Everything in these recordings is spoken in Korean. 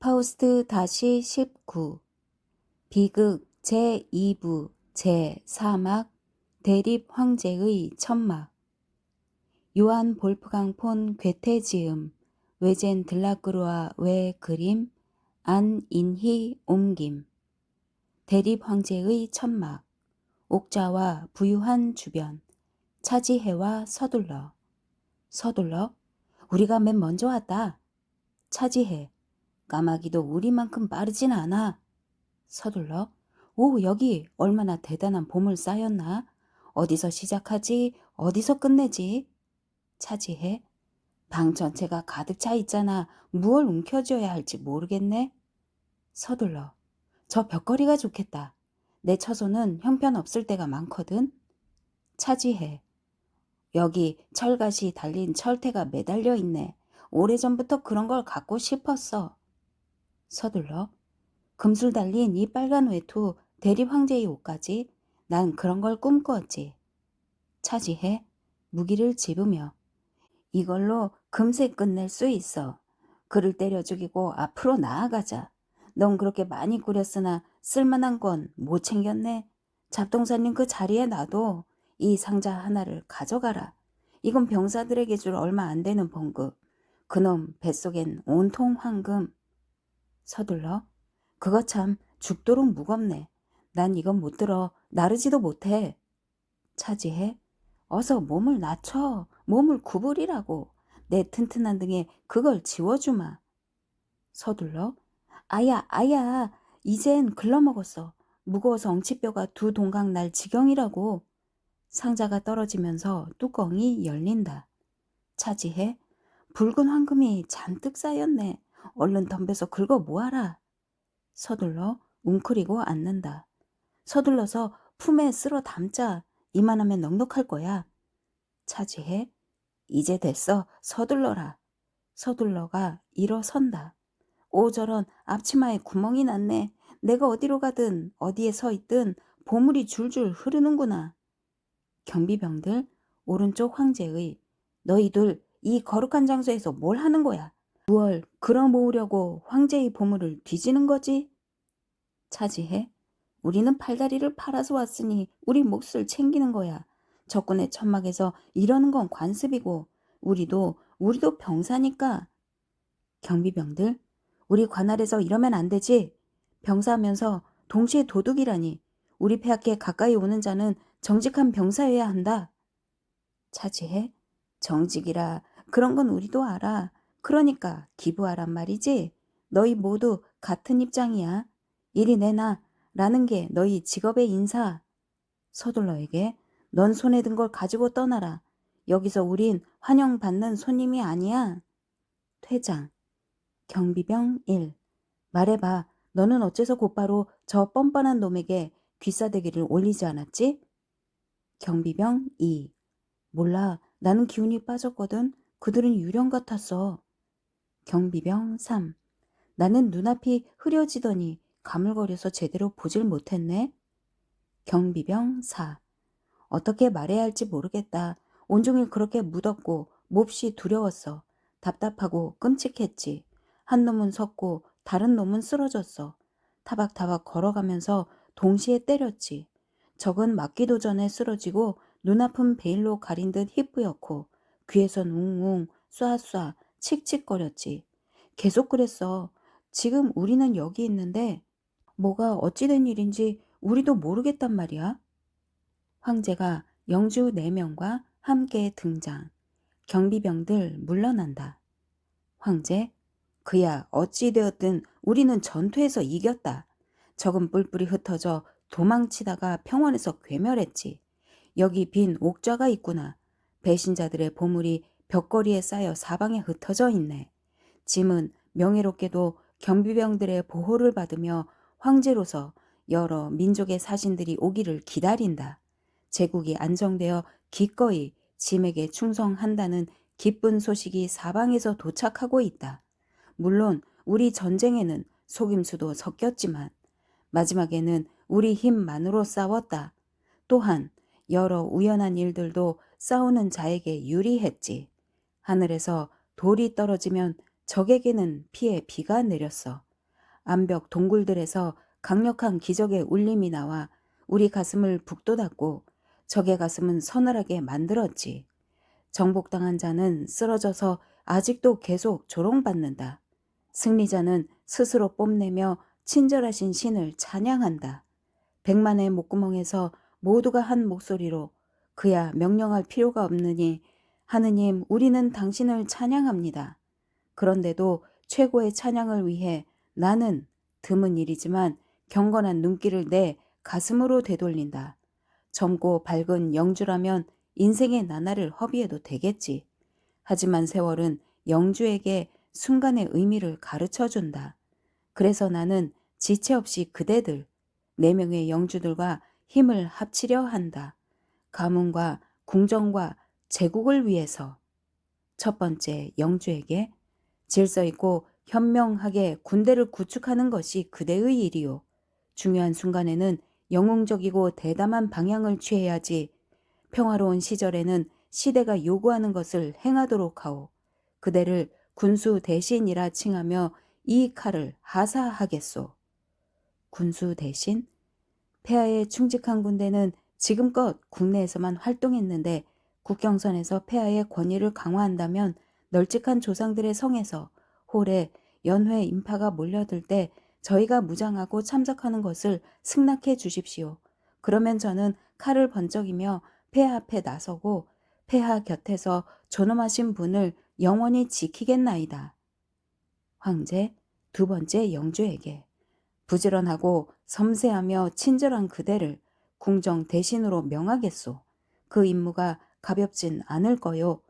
파우스트 다시 19 비극 제2부 제4막 대립 황제의 천막. 요한 볼프강 폰 괴테 지음 외젠 들라크루아 외 그림 안인희 옮김. 대립 황제의 천막. 옥자와 부유한 주변. 차지해와 서둘러. 서둘러? 우리가 맨 먼저 왔다. 차지해 까마귀도 우리만큼 빠르진 않아. 서둘러. 오, 여기 얼마나 대단한 보물 쌓였나? 어디서 시작하지? 어디서 끝내지? 차지해. 방 전체가 가득 차 있잖아. 무얼 움켜쥐어야 할지 모르겠네. 서둘러. 저 벽걸이가 좋겠다. 내 처소는 형편없을 때가 많거든. 차지해. 여기 철갓이 달린 철퇴가 매달려 있네. 오래전부터 그런 걸 갖고 싶었어. 서둘러. 금술 달린 이 빨간 외투 대립 황제의 옷까지 난 그런 걸 꿈꾸었지. 차지해 무기를 집으며 이걸로 금세 끝낼 수 있어. 그를 때려 죽이고 앞으로 나아가자. 넌 그렇게 많이 꾸렸으나 쓸만한 건 못 챙겼네. 잡동사님 그 자리에 놔도 이 상자 하나를 가져가라. 이건 병사들에게 줄 얼마 안 되는 봉급. 그놈 뱃속엔 온통 황금. 서둘러. 그거 참 죽도록 무겁네. 난 이건 못 들어. 나르지도 못해. 차지해. 어서 몸을 낮춰. 몸을 구부리라고. 내 튼튼한 등에 그걸 지워주마. 서둘러. 아야, 아야. 이젠 글러먹었어. 무거워서 엉치뼈가 두 동강 날 지경이라고. 상자가 떨어지면서 뚜껑이 열린다. 차지해. 붉은 황금이 잔뜩 쌓였네. 얼른 덤벼서 긁어 모아라. 서둘러 웅크리고 앉는다. 서둘러서 품에 쓸어 담자. 이만하면 넉넉할 거야. 차지해. 이제 됐어. 서둘러라. 서둘러가 일어선다. 오 저런 앞치마에 구멍이 났네. 내가 어디로 가든 어디에 서 있든 보물이 줄줄 흐르는구나. 경비병들 오른쪽 황제의 너희들 이 거룩한 장소에서 뭘 하는 거야? 무얼 끌어모으려고 황제의 보물을 뒤지는 거지? 차지해. 우리는 팔다리를 팔아서 왔으니 우리 몫을 챙기는 거야. 적군의 천막에서 이러는 건 관습이고 우리도 우리도 병사니까. 경비병들 우리 관할에서 이러면 안 되지. 병사하면서 동시에 도둑이라니. 우리 폐하께 가까이 오는 자는 정직한 병사여야 한다. 차지해. 정직이라 그런 건 우리도 알아. 그러니까 기부하란 말이지. 너희 모두 같은 입장이야. 이리 내놔. 라는 게 너희 직업의 인사. 서둘러에게 넌 손에 든 걸 가지고 떠나라. 여기서 우린 환영받는 손님이 아니야. 퇴장. 경비병 1. 말해봐. 너는 어째서 곧바로 저 뻔뻔한 놈에게 귀싸대기를 올리지 않았지? 경비병 2. 몰라. 나는 기운이 빠졌거든. 그들은 유령 같았어. 경비병 3. 나는 눈앞이 흐려지더니 가물거려서 제대로 보질 못했네. 경비병 4. 어떻게 말해야 할지 모르겠다. 온종일 그렇게 묻었고 몹시 두려웠어. 답답하고 끔찍했지. 한 놈은 섰고 다른 놈은 쓰러졌어. 타박타박 걸어가면서 동시에 때렸지. 적은 맞기도 전에 쓰러지고 눈 아픈 베일로 가린 듯 희뿌옇고 귀에선 웅웅 쏴쏴 칙칙거렸지. 계속 그랬어. 지금 우리는 여기 있는데 뭐가 어찌된 일인지 우리도 모르겠단 말이야. 황제가 영주 4명과 함께 등장. 경비병들 물러난다. 황제, 그야 어찌되었든 우리는 전투에서 이겼다. 적은 뿔뿔이 흩어져 도망치다가 평원에서 괴멸했지. 여기 빈 옥좌가 있구나. 배신자들의 보물이 벽걸이에 쌓여 사방에 흩어져 있네. 짐은 명예롭게도 경비병들의 보호를 받으며 황제로서 여러 민족의 사신들이 오기를 기다린다. 제국이 안정되어 기꺼이 짐에게 충성한다는 기쁜 소식이 사방에서 도착하고 있다. 물론 우리 전쟁에는 속임수도 섞였지만 마지막에는 우리 힘만으로 싸웠다. 또한 여러 우연한 일들도 싸우는 자에게 유리했지. 하늘에서 돌이 떨어지면 적에게는 피해 비가 내렸어. 암벽 동굴들에서 강력한 기적의 울림이 나와 우리 가슴을 북돋았고 적의 가슴은 서늘하게 만들었지. 정복당한 자는 쓰러져서 아직도 계속 조롱받는다. 승리자는 스스로 뽐내며 친절하신 신을 찬양한다. 백만의 목구멍에서 모두가 한 목소리로 그야 명령할 필요가 없느니 하느님 우리는 당신을 찬양합니다. 그런데도 최고의 찬양을 위해 나는 드문 일이지만 경건한 눈길을 내 가슴으로 되돌린다. 젊고 밝은 영주라면 인생의 나날을 허비해도 되겠지. 하지만 세월은 영주에게 순간의 의미를 가르쳐 준다. 그래서 나는 지체 없이 그대들, 네 명의 영주들과 힘을 합치려 한다. 가문과 궁정과 제국을 위해서. 첫 번째 영주에게 질서 있고 현명하게 군대를 구축하는 것이 그대의 일이요. 중요한 순간에는 영웅적이고 대담한 방향을 취해야지 평화로운 시절에는 시대가 요구하는 것을 행하도록 하오. 그대를 군수 대신이라 칭하며 이 칼을 하사하겠소. 군수 대신? 폐하에 충직한 군대는 지금껏 국내에서만 활동했는데 국경선에서 폐하의 권위를 강화한다면 널찍한 조상들의 성에서 홀에 연회 인파가 몰려들 때 저희가 무장하고 참석하는 것을 승낙해 주십시오. 그러면 저는 칼을 번쩍이며 폐하 앞에 나서고 폐하 곁에서 존엄하신 분을 영원히 지키겠나이다. 황제 두 번째 영주에게 부지런하고 섬세하며 친절한 그대를 궁정 대신으로 명하겠소. 그 임무가 가볍진 않을 거요.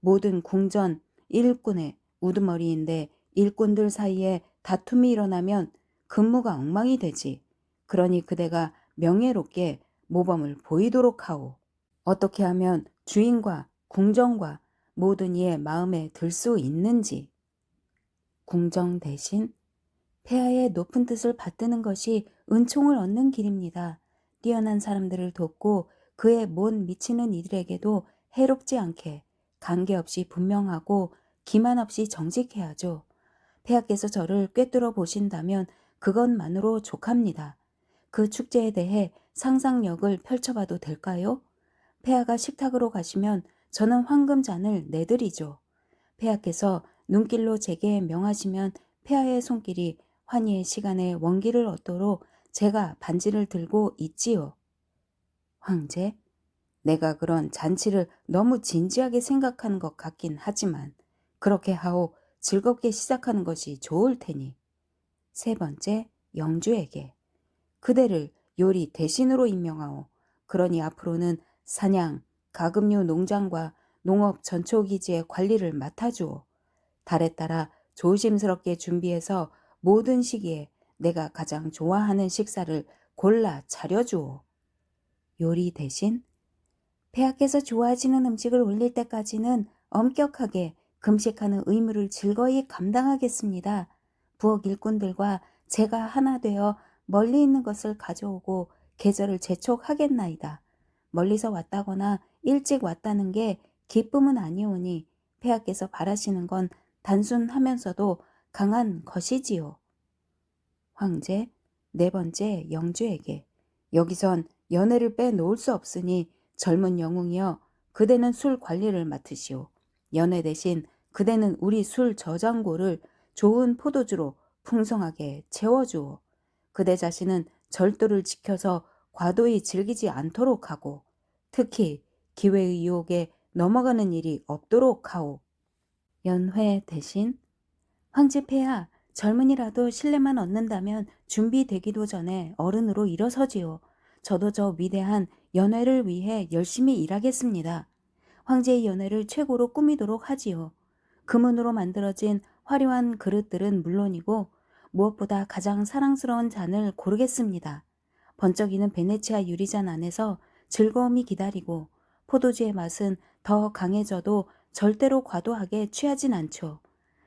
모든 궁전 일꾼의 우두머리인데 일꾼들 사이에 다툼이 일어나면 근무가 엉망이 되지. 그러니 그대가 명예롭게 모범을 보이도록 하오. 어떻게 하면 주인과 궁정과 모든 이의 마음에 들 수 있는지. 궁정 대신 폐하의 높은 뜻을 받드는 것이 은총을 얻는 길입니다. 뛰어난 사람들을 돕고 그에 못 미치는 이들에게도 해롭지 않게 관계없이 분명하고 기만 없이 정직해야죠. 폐하께서 저를 꿰뚫어 보신다면 그것만으로 족합니다. 그 축제에 대해 상상력을 펼쳐봐도 될까요? 폐하가 식탁으로 가시면 저는 황금잔을 내드리죠. 폐하께서 눈길로 제게 명하시면 폐하의 손길이 환희의 시간에 원기를 얻도록 제가 반지를 들고 있지요. 황제, 내가 그런 잔치를 너무 진지하게 생각하는 것 같긴 하지만 그렇게 하오 즐겁게 시작하는 것이 좋을 테니. 세 번째, 영주에게 그대를 요리 대신으로 임명하오. 그러니 앞으로는 사냥, 가금류 농장과 농업 전초기지의 관리를 맡아주오. 달에 따라 조심스럽게 준비해서 모든 시기에 내가 가장 좋아하는 식사를 골라 차려주오. 요리 대신 폐하께서 좋아하시는 음식을 올릴 때까지는 엄격하게 금식하는 의무를 즐거이 감당하겠습니다. 부엌 일꾼들과 제가 하나 되어 멀리 있는 것을 가져오고 계절을 재촉하겠나이다. 멀리서 왔다거나 일찍 왔다는 게 기쁨은 아니오니 폐하께서 바라시는 건 단순하면서도 강한 것이지요. 황제 네 번째 영주에게 여기선 연애를 빼놓을 수 없으니 젊은 영웅이여 그대는 술 관리를 맡으시오. 연애 대신 그대는 우리 술 저장고를 좋은 포도주로 풍성하게 채워주오. 그대 자신은 절도를 지켜서 과도히 즐기지 않도록 하고 특히 기회의 유혹에 넘어가는 일이 없도록 하오. 연회 대신 황제폐하 젊은이라도 신뢰만 얻는다면 준비되기도 전에 어른으로 일어서지요. 저도 저 위대한 연회를 위해 열심히 일하겠습니다. 황제의 연회를 최고로 꾸미도록 하지요. 금은으로 만들어진 화려한 그릇들은 물론이고 무엇보다 가장 사랑스러운 잔을 고르겠습니다. 번쩍이는 베네치아 유리잔 안에서 즐거움이 기다리고 포도주의 맛은 더 강해져도 절대로 과도하게 취하진 않죠.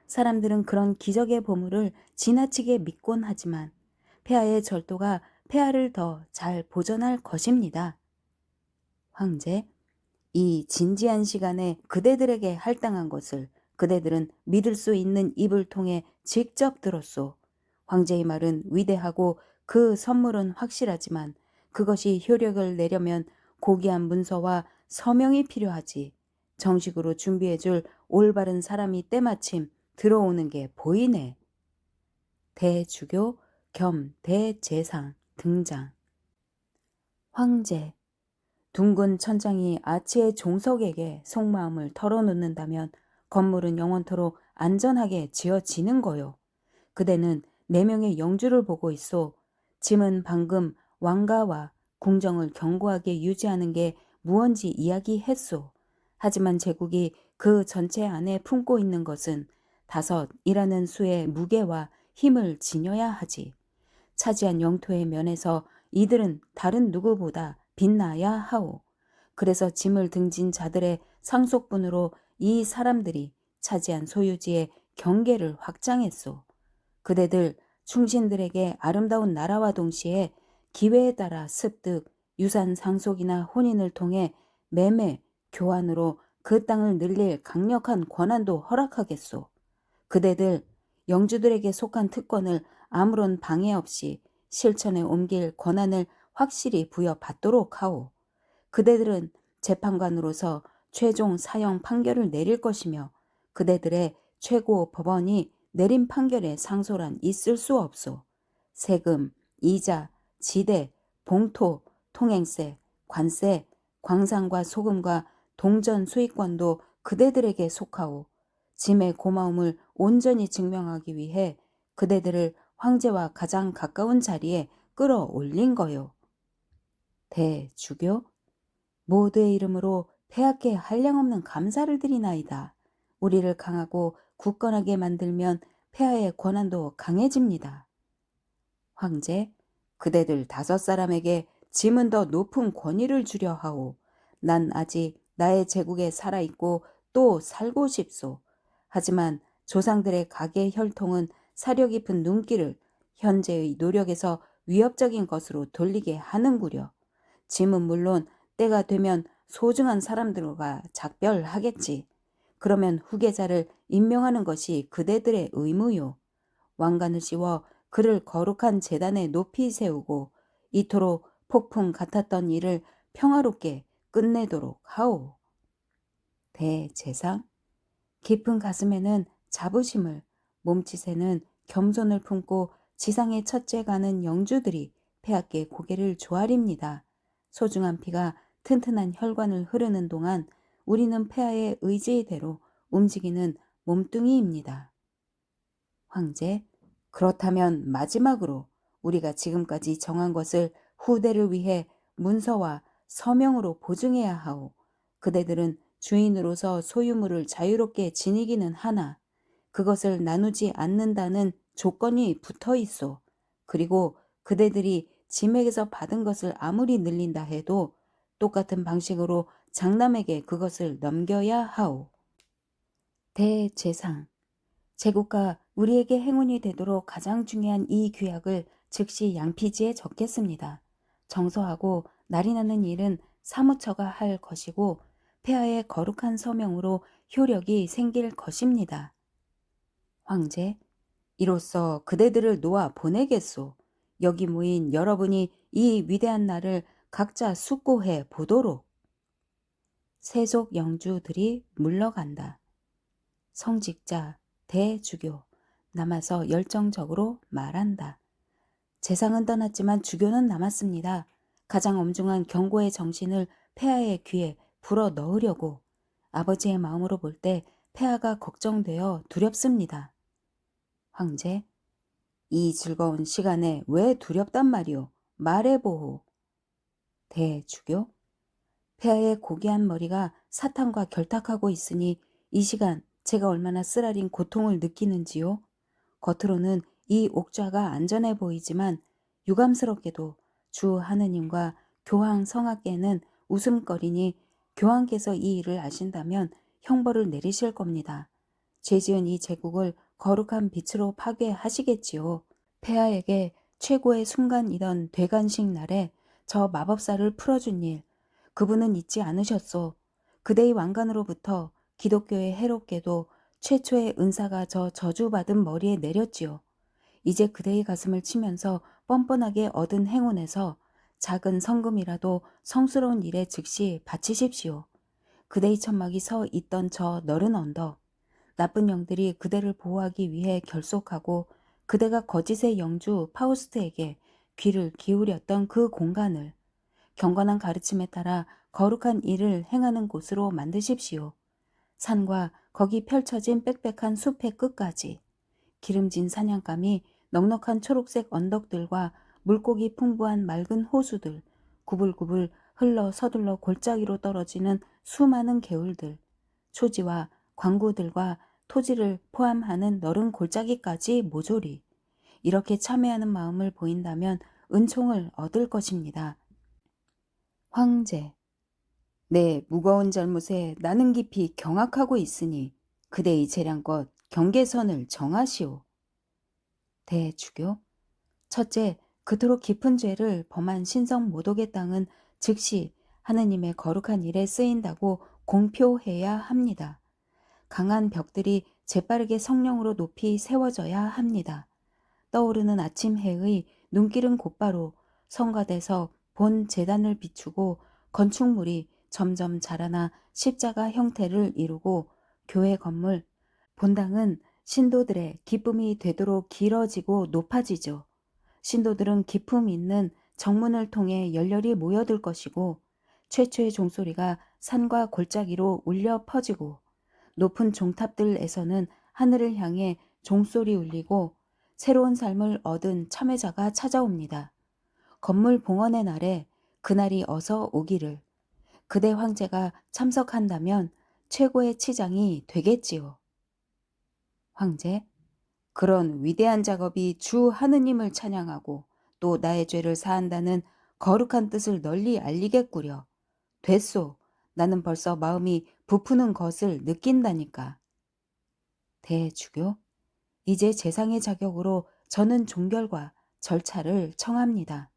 사람들은 그런 기적의 보물을 지나치게 믿곤 하지만 폐하의 절도가 폐하를 더 잘 보존할 것입니다. 황제, 이 진지한 시간에 그대들에게 할당한 것을 그대들은 믿을 수 있는 입을 통해 직접 들었소. 황제의 말은 위대하고 그 선물은 확실하지만 그것이 효력을 내려면 고귀한 문서와 서명이 필요하지. 정식으로 준비해줄 올바른 사람이 때마침 들어오는 게 보이네. 대주교 겸 대제상 등장. 황제. 둥근 천장이 아치의 종석에게 속마음을 털어놓는다면 건물은 영원토록 안전하게 지어지는 거요. 그대는 네 명의 영주를 보고 있어. 짐은 방금 왕가와 궁정을 견고하게 유지하는 게 무언지 이야기했소. 하지만 제국이 그 전체 안에 품고 있는 것은 다섯이라는 수의 무게와 힘을 지녀야 하지. 차지한 영토의 면에서 이들은 다른 누구보다 빛나야 하오. 그래서 짐을 등진 자들의 상속분으로 이 사람들이 차지한 소유지의 경계를 확장했소. 그대들 충신들에게 아름다운 나라와 동시에 기회에 따라 습득, 유산 상속이나 혼인을 통해 매매, 교환으로 그 땅을 늘릴 강력한 권한도 허락하겠소. 그대들 영주들에게 속한 특권을 아무런 방해 없이 실천에 옮길 권한을 확실히 부여받도록 하오. 그대들은 재판관으로서 최종 사형 판결을 내릴 것이며 그대들의 최고 법원이 내린 판결에 상소란 있을 수 없소. 세금, 이자, 지대, 봉토, 통행세, 관세, 광산과 소금과 동전 수익권도 그대들에게 속하오. 짐의 고마움을 온전히 증명하기 위해 그대들을 황제와 가장 가까운 자리에 끌어올린 거요. 대주교 모두의 이름으로 폐하께 한량없는 감사를 드리나이다. 우리를 강하고 굳건하게 만들면 폐하의 권한도 강해집니다. 황제, 그대들 다섯 사람에게 짐은 더 높은 권위를 주려 하오. 난 아직 나의 제국에 살아있고 또 살고 싶소. 하지만 조상들의 가계 혈통은 사려 깊은 눈길을 현재의 노력에서 위협적인 것으로 돌리게 하는구려. 짐은 물론 때가 되면 소중한 사람들과 작별하겠지. 그러면 후계자를 임명하는 것이 그대들의 의무요. 왕관을 씌워 그를 거룩한 재단에 높이 세우고 이토록 폭풍 같았던 일을 평화롭게 끝내도록 하오. 대제상 깊은 가슴에는 자부심을, 몸짓에는 겸손을 품고 지상의 첫째 가는 영주들이 폐하께 고개를 조아립니다. 소중한 피가 튼튼한 혈관을 흐르는 동안 우리는 폐하의 의지대로 움직이는 몸뚱이입니다. 황제, 그렇다면 마지막으로 우리가 지금까지 정한 것을 후대를 위해 문서와 서명으로 보증해야 하오. 그대들은 주인으로서 소유물을 자유롭게 지니기는 하나 그것을 나누지 않는다는 조건이 붙어 있어. 그리고 그대들이 짐에게서 받은 것을 아무리 늘린다 해도 똑같은 방식으로 장남에게 그것을 넘겨야 하오. 대제상. 제국가 우리에게 행운이 되도록 가장 중요한 이 규약을 즉시 양피지에 적겠습니다. 정서하고 날이 나는 일은 사무처가 할 것이고 폐하의 거룩한 서명으로 효력이 생길 것입니다. 황제, 이로써 그대들을 놓아 보내겠소. 여기 모인 여러분이 이 위대한 날을 각자 숙고해 보도록. 세속 영주들이 물러간다. 성직자, 대주교, 남아서 열정적으로 말한다. 재상은 떠났지만 주교는 남았습니다. 가장 엄중한 경고의 정신을 폐하의 귀에 불어 넣으려고 아버지의 마음으로 볼 때 폐하가 걱정되어 두렵습니다. 황제, 이 즐거운 시간에 왜 두렵단 말이오? 말해보호. 대주교, 폐하의 고귀한 머리가 사탄과 결탁하고 있으니 이 시간 제가 얼마나 쓰라린 고통을 느끼는지요? 겉으로는 이 옥좌가 안전해 보이지만 유감스럽게도 주 하느님과 교황 성악계는 웃음거리니 교황께서 이 일을 아신다면 형벌을 내리실 겁니다. 죄 지은 이 제국을 거룩한 빛으로 파괴하시겠지요. 폐하에게 최고의 순간이던 대관식 날에 저 마법사를 풀어준 일, 그분은 잊지 않으셨소. 그대의 왕관으로부터 기독교의 해롭게도 최초의 은사가 저 저주받은 머리에 내렸지요. 이제 그대의 가슴을 치면서 뻔뻔하게 얻은 행운에서 작은 성금이라도 성스러운 일에 즉시 바치십시오. 그대의 천막이 서 있던 저 너른 언덕. 나쁜 영들이 그대를 보호하기 위해 결속하고 그대가 거짓의 영주 파우스트에게 귀를 기울였던 그 공간을 경건한 가르침에 따라 거룩한 일을 행하는 곳으로 만드십시오. 산과 거기 펼쳐진 빽빽한 숲의 끝까지 기름진 사냥감이 넉넉한 초록색 언덕들과 물고기 풍부한 맑은 호수들, 구불구불 흘러 서둘러 골짜기로 떨어지는 수많은 개울들, 초지와 광구들과 토지를 포함하는 너른 골짜기까지 모조리 이렇게 참회하는 마음을 보인다면 은총을 얻을 것입니다. 황제 내 무거운 잘못에 나는 깊이 경악하고 있으니 그대의 재량껏 경계선을 정하시오. 대주교 첫째, 그토록 깊은 죄를 범한 신성 모독의 땅은 즉시 하느님의 거룩한 일에 쓰인다고 공표해야 합니다. 강한 벽들이 재빠르게 성령으로 높이 세워져야 합니다. 떠오르는 아침 해의 눈길은 곧바로 성가대서 본 재단을 비추고 건축물이 점점 자라나 십자가 형태를 이루고 교회 건물, 본당은 신도들의 기쁨이 되도록 길어지고 높아지죠. 신도들은 기품 있는 정문을 통해 열렬히 모여들 것이고 최초의 종소리가 산과 골짜기로 울려 퍼지고 높은 종탑들에서는 하늘을 향해 종소리 울리고 새로운 삶을 얻은 참회자가 찾아옵니다. 건물 봉헌의 날에 그날이 어서 오기를 그대 황제가 참석한다면 최고의 치장이 되겠지요. 황제, 그런 위대한 작업이 주 하느님을 찬양하고 또 나의 죄를 사한다는 거룩한 뜻을 널리 알리겠구려. 됐소. 나는 벌써 마음이 부푸는 것을 느낀다니까. 대주교, 이제 재상의 자격으로 저는 종결과 절차를 청합니다.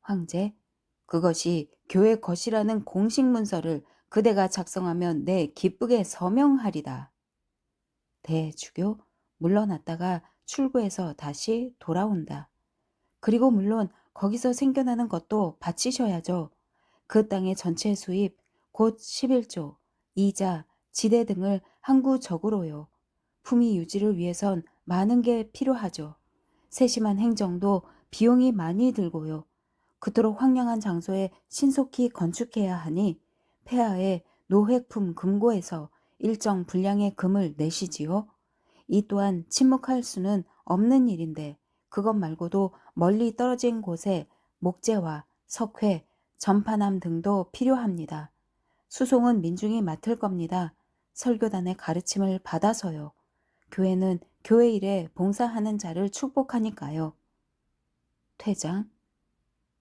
황제, 그것이 교회 것이라는 공식 문서를 그대가 작성하면 내 기쁘게 서명하리다. 대주교, 물러났다가 출구에서 다시 돌아온다. 그리고 물론 거기서 생겨나는 것도 바치셔야죠. 그 땅의 전체 수입, 곧 11조, 이자, 지대 등을 항구적으로요. 품위 유지를 위해선 많은 게 필요하죠. 세심한 행정도 비용이 많이 들고요. 그토록 황량한 장소에 신속히 건축해야 하니 폐하의 노획품 금고에서 일정 분량의 금을 내시지요. 이 또한 침묵할 수는 없는 일인데 그것 말고도 멀리 떨어진 곳에 목재와 석회, 전파남 등도 필요합니다. 수송은 민중이 맡을 겁니다. 설교단의 가르침을 받아서요. 교회는 교회 일에 봉사하는 자를 축복하니까요. 퇴장,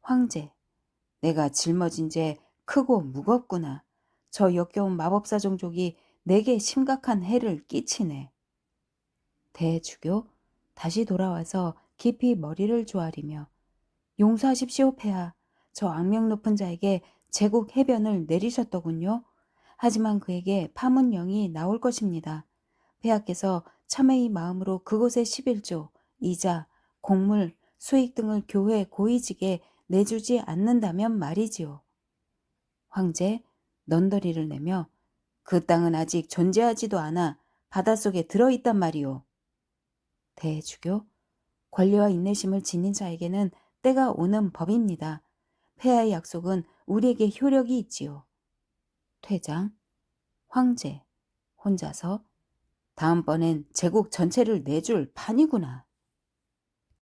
황제, 내가 짊어진 죄 크고 무겁구나. 저 역겨운 마법사 종족이 내게 심각한 해를 끼치네. 대주교, 다시 돌아와서 깊이 머리를 조아리며 용서하십시오, 폐하. 저 악명 높은 자에게 제국 해변을 내리셨더군요. 하지만 그에게 파문령이 나올 것입니다. 폐하께서 참회의 마음으로 그곳에 11조, 이자, 곡물, 수익 등을 교회 고위직에 내주지 않는다면 말이지요. 황제, 넌더리를 내며 그 땅은 아직 존재하지도 않아 바닷속에 들어있단 말이오. 대주교, 권리와 인내심을 지닌 자에게는 때가 오는 법입니다. 폐하의 약속은 우리에게 효력이 있지요. 퇴장, 황제, 혼자서 다음번엔 제국 전체를 내줄 판이구나.